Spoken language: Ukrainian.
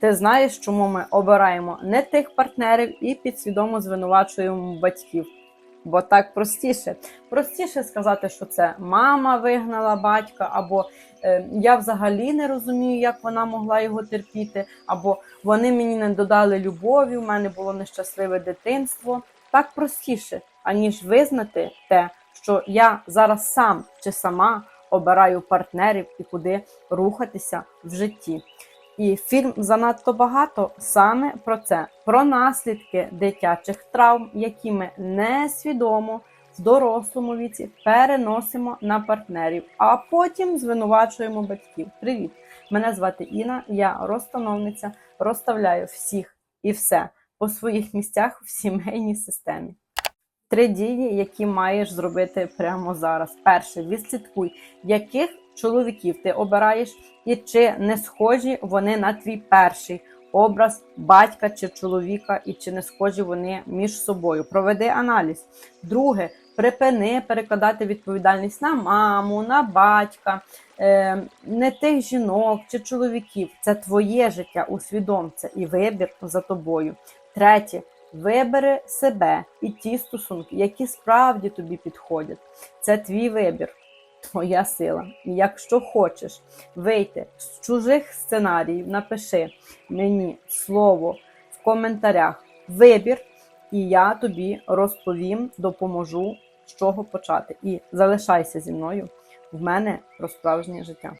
Ти знаєш, чому ми обираємо не тих партнерів і підсвідомо звинувачуємо батьків. Бо так простіше. Простіше сказати, що це мама вигнала батька, або е, я взагалі не розумію, як вона могла його терпіти, або вони мені не додали любові, у мене було нещасливе дитинство. Так простіше, аніж визнати те, що я зараз сам чи сама обираю партнерів і куди рухатися в житті. І фільм занадто багато саме про це: про наслідки дитячих травм, які ми несвідомо в дорослому віці переносимо на партнерів, а потім звинувачуємо батьків. Привіт! Мене звати Інна, я розстановниця, розставляю всіх і все по своїх місцях в сімейній системі. Три дії, які маєш зробити прямо зараз. Перше, відслідкуй, яких чоловіків ти обираєш, і чи не схожі вони на твій перший образ батька чи чоловіка, і чи не схожі вони між собою. Проведи аналіз. Друге, припини перекладати відповідальність на маму, на батька, е, не тих жінок чи чоловіків. Це твоє життя, усвідом це і вибір за тобою. Третє. Вибери себе і ті стосунки, які справді тобі підходять. Це твій вибір, твоя сила. І якщо хочеш вийти з чужих сценаріїв, напиши мені слово в коментарях вибір, і я тобі розповім, допоможу, з чого почати. І залишайся зі мною в мене про справжнє життя.